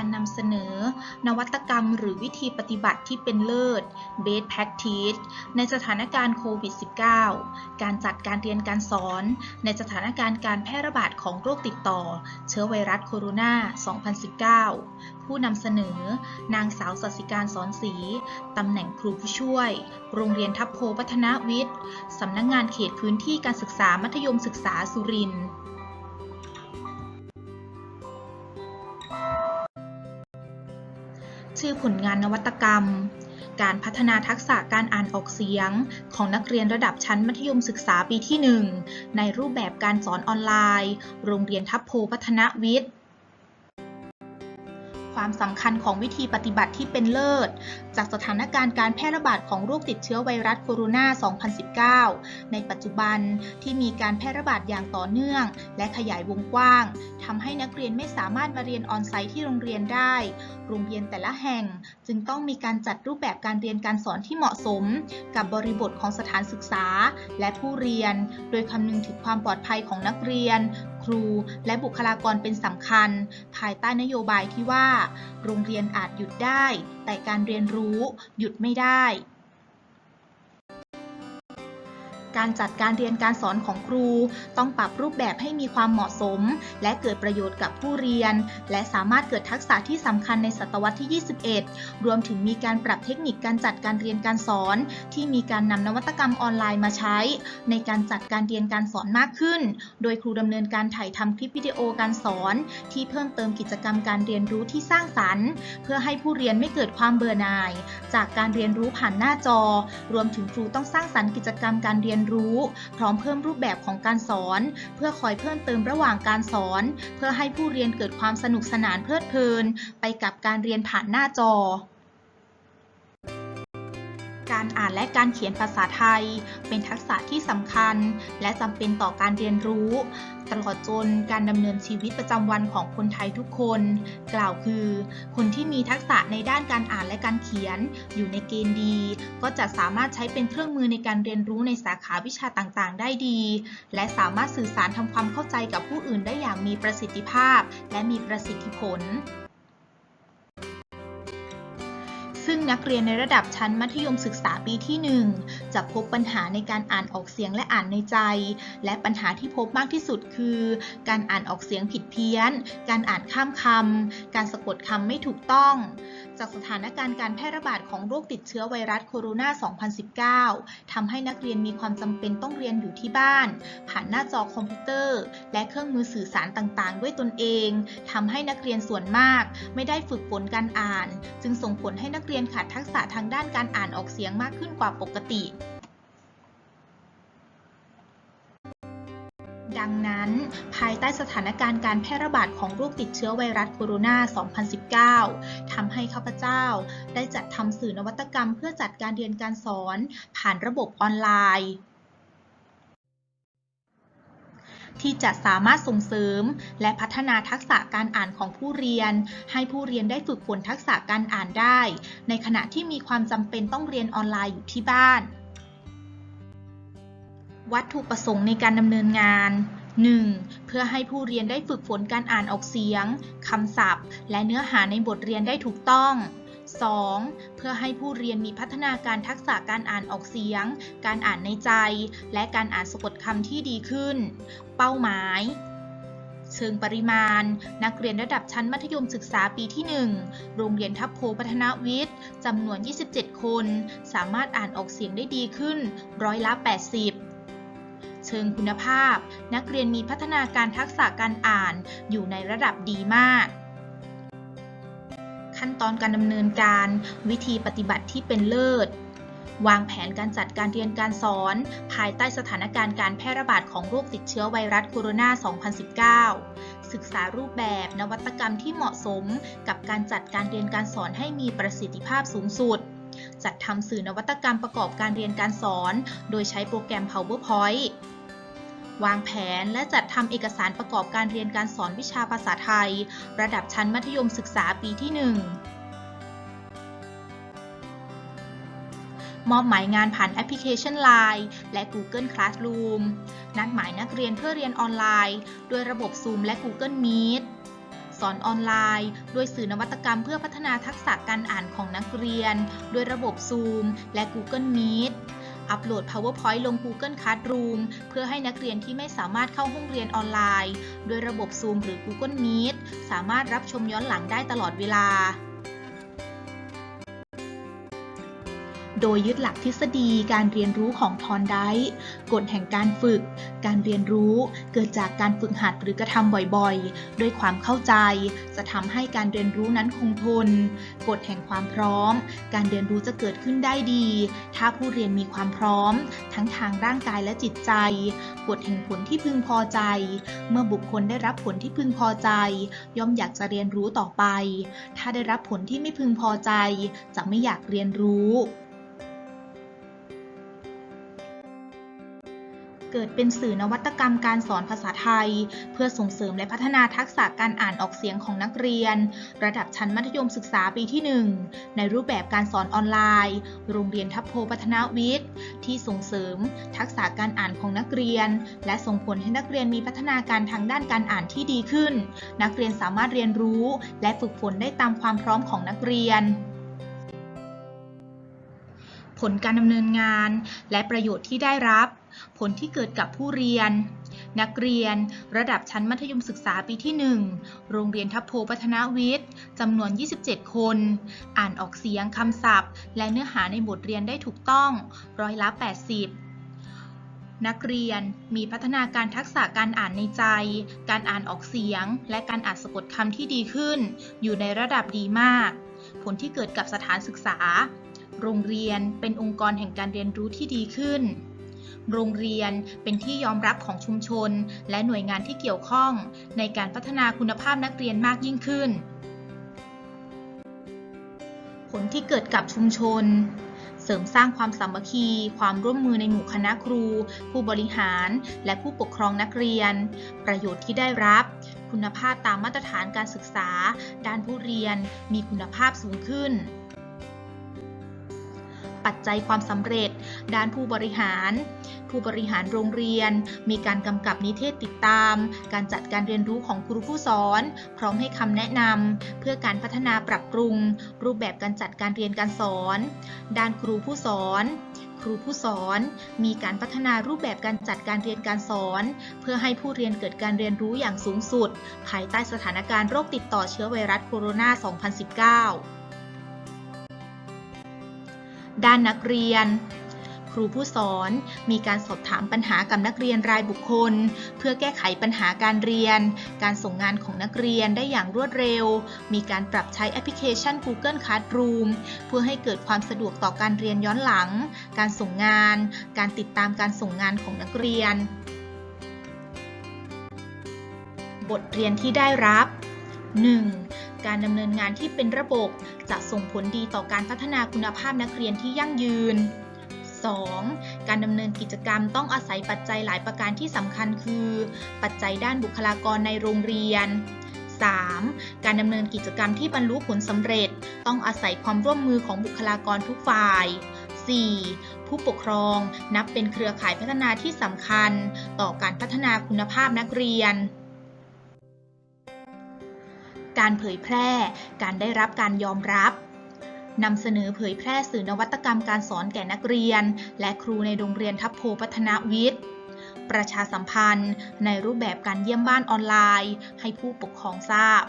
การนำเสนอ นวัตกรรมหรือวิธีปฏิบัติที่เป็นเลิศ Best Practice ในสถานการณ์โควิด -19 การจัดการเรียนการสอน ในสถานการณ์การแพร่ระบาดของโรคติดต่อ เชื้อไวรัสโคโรนา 2019 ผู้นำเสนอ นางสาวสศิการสอนศรีตำแหน่งครูผู้ช่วย โรงเรียนทัพโพพัฒนวิทย์สำนักงงานเขตพื้นที่การศึกษามัธยมศึกษาสุรินทร์ ชื่อผลงานนวัตกรรม การพัฒนาทักษะการอ่านออกเสียง ของนักเรียนระดับชั้นมัธยมศึกษาปีที่ 1 ในรูปแบบการสอนออนไลน์ โรงเรียนทัพโพพัฒนวิทย์ความสำคัญของวิธีปฏิบัติที่เป็นเลิศจากสถานการณ์การแพร่ระบาดของโรคติดเชื้อไวรัสโคโรนา 2019 ในปัจจุบันที่มีการแพร่ระบาดอย่างต่อเนื่อง และขยายวงกว้างทำให้นักเรียนไม่สามารถมาเรียนออนไซต์ที่โรงเรียนได้ โรงเรียนแต่ละแห่งจึงต้องมีการจัดรูปแบบการเรียนการสอนที่เหมาะสม กับบริบทของสถานศึกษา และผู้เรียน โดยคำนึงถึงความปลอดภัยของนักเรียนครูและบุคลากรเป็นสำคัญ ภายใต้นโยบายที่ว่า โรงเรียนอาจหยุดได้ แต่การเรียนรู้หยุดไม่ได้ การจัดการเรียนการสอนของครู ต้องปรับรูปแบบให้มีความเหมาะสม และเกิดประโยชน์กับผู้เรียน และสามารถเกิดทักษะที่สำคัญในศตวรรษที่ 21 รวมถึงมีการปรับเทคนิคการจัดการเรียนการสอน ที่มีการนำนวัตกรรมออนไลน์มาใช้ ในการจัดการเรียนการสอนมากขึ้น โดยครูดำเนินการถ่ายทำคลิปวิดีโอการสอน ที่เพิ่มเติมกิจกรรมการเรียนรู้ที่สร้างสรรค์ เพื่อให้ผู้เรียนไม่เกิดความเบื่อหน่าย จากการเรียนรู้ผ่านหน้าจอ รวมถึงครูต้องสร้างสรรค์กิจกรรมการเรียนนรู้ พร้อมเพิ่มรูปแบบของการสอน เพื่อคอยเพิ่มเติมระหว่างการสอน เพื่อให้ผู้เรียนเกิดความสนุกสนานเพลิดเพลิน ไปกับการเรียนผ่านหน้าจอ การอ่านและการเขียนภาษาไทย เป็นทักษะที่สำคัญ และจำเป็นต่อการเรียนรู้ ตลอดจนการดำเนินชีวิตประจำวันของคนไทยทุกคน กล่าวคือ คนที่มีทักษะในด้านการอ่านและการเขียน อยู่ในเกณฑ์ดี ก็จะสามารถใช้เป็นเครื่องมือในการเรียนรู้ในสาขาวิชาต่างๆ ได้ดี และสามารถสื่อสารทำความเข้าใจกับผู้อื่นได้อย่างมีประสิทธิภาพ และมีประสิทธิผล ซึ่งนักเรียนในระดับชั้นมัธยมศึกษาปีที่ 1 จะพบปัญหาในการอ่านออกเสียงและอ่านในใจ และปัญหาที่พบมากที่สุดคือ การอ่านออกเสียงผิดเพี้ยน การอ่านข้ามคำ การสะกดคำไม่ถูกต้อง จากสถานการณ์การแพร่ระบาดของโรคติดเชื้อไวรัสโคโรนา 2019 ทำให้นักเรียนมีความจำเป็นต้องเรียนอยู่ที่บ้าน ผ่านหน้าจอคอมพิวเตอร์ และเครื่องมือสื่อสารต่างๆ ด้วยตนเอง ทำให้นักเรียนส่วนมาก ไม่ได้ฝึกฝนการอ่าน จึงส่งผลให้นักเรียนขาดทักษะทางด้านการอ่านออกเสียงมากขึ้นกว่าปกติ ดังนั้น ภายใต้สถานการณ์การแพร่ระบาดของโรคติดเชื้อไวรัสโคโรนา 2019 ทำให้ข้าพเจ้าได้จัดทำสื่อนวัตกรรมเพื่อจัดการเรียนการสอน ผ่านระบบออนไลน์ ที่จะสามารถส่งเสริม และพัฒนาทักษะการอ่านของผู้เรียน ให้ผู้เรียนได้ฝึกฝนทักษะการอ่านได้ ในขณะที่มีความจำเป็นต้องเรียนออนไลน์อยู่ที่บ้าน วัตถุประสงค์ในการดำเนินงาน 1. เพื่อให้ผู้เรียนได้ฝึกฝนการอ่านออกเสียงคำศัพท์ และเนื้อหาในบทเรียนได้ถูกต้อง 2. เพื่อให้ผู้เรียนมีพัฒนาการทักษะการอ่านออกเสียง การอ่านในใจ และการอ่านสะกดคำที่ดีขึ้น เป้าหมาย เชิงปริมาณ นักเรียนระดับชั้นมัธยมศึกษาปีที่ 1 โรงเรียนทัพโพพัฒนวิทย์จำนวน 27 คน สามารถอ่านออกเสียงได้ดีขึ้น ร้อยละ 80เชิงคุณภาพ นักเรียนมีพัฒนาการทักษะการอ่านอยู่ในระดับดีมาก ขั้นตอนการดำเนินการ วิธีปฏิบัติที่เป็นเลิศ วางแผนการจัดการเรียนการสอน ภายใต้สถานการณ์การแพร่ระบาดของโรคติดเชื้อไวรัสโคโรนา 2019 ศึกษารูปแบบนวัตกรรมที่เหมาะสมกับการจัดการเรียนการสอนให้มีประสิทธิภาพสูงสุด จัดทำสื่อนวัตกรรมประกอบการเรียนการสอน โดยใช้โปรแกรม PowerPoint วางแผนและจัดทำเอกสารประกอบการเรียนการสอนวิชาภาษาไทย ระดับชั้นมัธยมศึกษาปีที่ 1มอบหมายงานผ่านแอปพลิเคชัน Line และ Google Classroom นัดหมายนักเรียนเพื่อเรียนออนไลน์ ด้วยระบบ Zoom และ Google Meet สอนออนไลน์ ด้วยสื่อนวัตกรรมเพื่อพัฒนาทักษะการอ่านของนักเรียน ด้วยระบบ Zoom และ Google Meet อัปโหลด PowerPoint ลง Google Classroom เพื่อให้นักเรียนที่ไม่สามารถเข้าห้องเรียนออนไลน์ โดยระบบ Zoom หรือ Google Meet สามารถรับชมย้อนหลังได้ตลอดเวลา โดยยึดหลักทฤษฎีการเรียนรู้ของทอนไดกฎแห่งการฝึก การเรียนรู้เกิดจากการฝึกหัดหรือกระทำบ่อยๆ ด้วยความเข้าใจ จะทำให้การเรียนรู้นั้นคงทน กฎแห่งความพร้อม การเรียนรู้จะเกิดขึ้นได้ดี ถ้าผู้เรียนมีความพร้อม ทั้งทางร่างกายและจิตใจ กฎแห่งผลที่พึงพอใจ เมื่อบุคคลได้รับผลที่พึงพอใจ ย่อมอยากจะเรียนรู้ต่อไป ถ้าได้รับผลที่ไม่พึงพอใจ จะไม่อยากเรียนรู้ เกิดเป็นสื่อนวัตกรรมการสอนภาษาไทย เพื่อส่งเสริมและพัฒนาทักษะการอ่านออกเสียงของนักเรียน ระดับชั้นมัธยมศึกษาปีที่ 1 ในรูปแบบการสอนออนไลน์ โรงเรียนทัพโพพัฒนาวิทย์ ที่ส่งเสริม ทักษะการอ่านของนักเรียน และส่งผลให้นักเรียนมีพัฒนาการทางด้านการอ่านที่ดีขึ้น นักเรียนสามารถเรียนรู้ และฝึกฝนได้ตามความพร้อมของนักเรียนผลการดำเนินงาน และประโยชน์ที่ได้รับ ผลที่เกิดกับผู้เรียน นักเรียน ระดับชั้นมัธยมศึกษาปีที่ 1 โรงเรียนทัพโพพัฒนาวิทย์จำนวน 27 คน อ่านออกเสียงคำศัพท์ และเนื้อหาในบทเรียนได้ถูกต้องร้อยละ 80นักเรียนมีพัฒนาการทักษะการอ่านในใจ การอ่านออกเสียง และการอ่านสะกดคำที่ดีขึ้น อยู่ในระดับดีมาก ผลที่เกิดกับสถานศึกษา โรงเรียนเป็นองค์กรแห่งการเรียนรู้ที่ดีขึ้น โรงเรียน เป็นที่ยอมรับของชุมชน และหน่วยงานที่เกี่ยวข้อง ในการพัฒนาคุณภาพนักเรียนมากยิ่งขึ้น ผลที่เกิดกับชุมชนเสริมสร้างความสามัคคี ความร่วมมือในหมู่คณะครู ผู้บริหาร และผู้ปกครองนักเรียน ประโยชน์ที่ได้รับ คุณภาพตามมาตรฐานการศึกษา ด้านผู้เรียน มีคุณภาพสูงขึ้น ปัจจัยความสำเร็จ ด้านผู้บริหาร ผู้บริหารโรงเรียน มีการกำกับนิเทศติดตาม การจัดการเรียนรู้ของครูผู้สอน พร้อมให้คำแนะนำเพื่อการพัฒนาปรับปรุง รูปแบบการจัดการเรียนการสอน ด้านครูผู้สอนครูผู้สอนมีการพัฒนารูปแบบการจัดการเรียนการสอน เพื่อให้ผู้เรียนเกิดการเรียนรู้อย่างสูงสุด ภายใต้สถานการณ์โรคติดต่อเชื้อไวรัสโคโรนา 2019 ด้านนักเรียน ครูผู้สอนมีการสอบถามปัญหากับนักเรียนรายบุคคล เพื่อแก้ไขปัญหาการเรียน การส่งงานของนักเรียนได้อย่างรวดเร็ว มีการปรับใช้แอปพลิเคชัน Google Classroom เพื่อให้เกิดความสะดวกต่อการเรียนย้อนหลัง การส่งงาน การติดตามการส่งงานของนักเรียน บทเรียนที่ได้รับ 1. การดำเนินงานที่เป็นระบบ จะส่งผลดีต่อการพัฒนาคุณภาพนักเรียนที่ยั่งยืน 2. การดำเนินกิจกรรมต้องอาศัยปัจจัยหลายประการที่สำคัญคือ ปัจจัยด้านบุคลากรในโรงเรียน 3. การดำเนินกิจกรรมที่บรรลุผลสำเร็จ ต้องอาศัยความร่วมมือของบุคลากรทุกฝ่าย 4. ผู้ปกครองนับเป็นเครือข่ายพัฒนาที่สำคัญ ต่อการพัฒนาคุณภาพนักเรียน การเผยแพร่ การได้รับการยอมรับนำเสนอเผยแพร่สื่อนวัตกรรมการสอนแก่นักเรียน และครูในโรงเรียนทัพโพพัฒนาวิทย์ ประชาสัมพันธ์ ในรูปแบบการเยี่ยมบ้านออนไลน์ ให้ผู้ปกครองทราบ